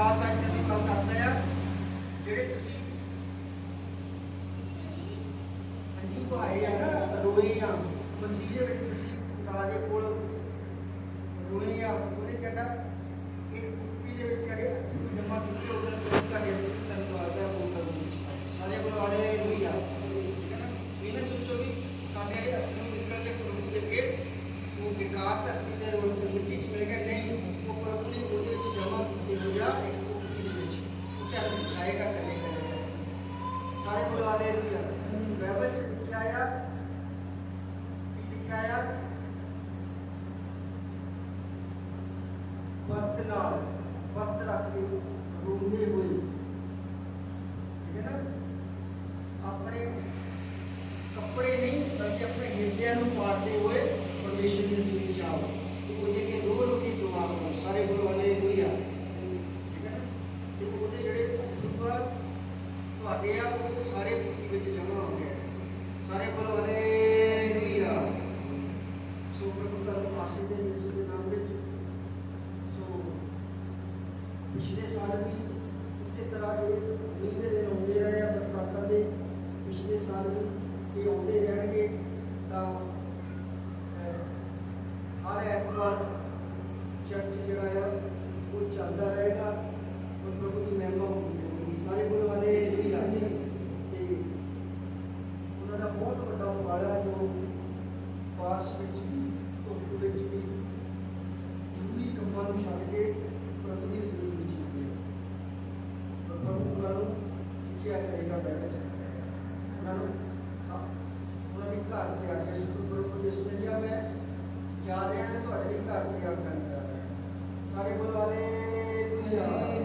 ਵਿਕਾਸ ਆਇਤ ਦੀ ਗੱਲ ਕਰਦੇ ਆ ਜਿਹੜੇ ਤੁਸੀਂ ਅੰਜੂ ਭਾਏ ਆ ਨਾ ਰੋਏ ਆ। ਮਸੀਹ ਦੇ ਵਿੱਚ ਤੁਸੀਂ ਰਾਜੇ ਕੋਲ ਰੋਏ ਆ ਉਹਨੇ ਕਹਿੰਦਾ ਇੱਕ ਕੁੱਪੀ ਦੇ ਵਿੱਚ ਜਿਹੜੇ ਅੱਥਰੂ ਜਮਾ ਕੀਤੇ ਉਹਦੇ ਵਿੱਚ ਤੁਹਾਡੇ ਵਿੱਚ ਤਨਵਾਰ ਦਾ ਬੋਤਲ ਦੇ ਵਿੱਚ ਸਾਰੇ ਕੋਲ ਵਾਲੇ ਰੋਈ ਆ ਠੀਕ ਹੈ ਨਾ ਵੀ ਨਾ ਸੋਚੋ ਵੀ ਸਾਡੇ ਜਿਹੜੇ ਅੱਥਰੂ ਨਿਕਲ ਕੇ ਪ੍ਰਭੂ ਦੇ ਅੱਗੇ ਉਹ ਬੇਕਾਰ ਧਰਤੀ ਦੇ ਰੋਲ ਤੇ ਮਿੱਟੀ ਚ ਮਿਲ ਗਏ ਨਹੀਂ ਉਹ ਪ੍ਰਭੂ ਨੇ ਉਹਦੇ ਵਿੱਚ ਜਮਾ ਕੀਤੇ ਹੋ ਜਾ ਇੱਕ ਕੁੱਪੀ ਦੇ ਵਿੱਚ ਉਹ ਤੁਹਾਨੂੰ ਦਿਖਾਏਗਾ ਕਦੇ ਕਦੇ ਸਾਰੇ ਬਾਈਬਲ ਚ ਲਿਖਿਆ ਆ। ਲਿਖਿਆ ਆ? ਵਕਤ ਨਾਲ ਵਕਤ ਰੱਖ ਕੇ ਰੋਂਦੇ ਹੋਏ। ਠੀਕ ਹੈ ਨਾ? ਆਪਣੇ ਕੱਪੜੇ ਨਹੀਂ, ਬਲਕਿ ਆਪਣੇ ਹਿਰਦਿਆਂ ਨੂੰ ਪਾੜਦੇ ਹੋਏ ਪਰਮੇਸ਼ਰ ਦੀ ਹਜ਼ੂਰੀ ਚ ਆਓ ਤੇ ਉਹਦੇ ਕੇ ਰੋ ਰੋ ਕੇ ਦੁਆ ਕਰੋ ਸਾਰੇ ਬੋਲੋ ਹਾਲੇਲੂਇਆ ਠੀਕ ਹੈ ਨਾ ਤੇ ਉਹਦੇ ਜਿਹੜੇ ਅਥਰੂ ਆ ਤੁਹਾਡੇ ਆ ਉਹ ਸਾਰੇ ਕੁੱਤੀ ਵਿੱਚ ਜਮ੍ਹਾਂ ਹੋ ਗਏ ਸਾਰੇ ਬੋਲੋ ਹਾਲੇਲੂਇਆ ਸੋ ਪ੍ਰਭੂ ਦਾ ਆਸ਼ੀਰਵਾਦ ਦੇ ਯਿਸੂ ਦੇ ਨਾਮ ਵਿੱਚ। ਸੋ ਪਿਛਲੇ ਸਾਲ ਵੀ ਇਸੇ ਤਰ੍ਹਾਂ ਇਹ ਮੀਂਹ ਦੇ ਦਿਨ ਆਉਂਦੇ ਰਹੇ ਆ, ਬਰਸਾਤਾਂ ਦੇ ਪਿਛਲੇ ਸਾਲ ਵੀ ਇਹ ਆਉਂਦੇ ਰਹਿਣਗੇ, ਤਾਂ ਹਰ ਐਤਵਾਰ ਚਰਚ ਜਿਹੜਾ ਆ, ਉਹ ਚੱਲਦਾ ਰਹੇਗਾ। Yeah.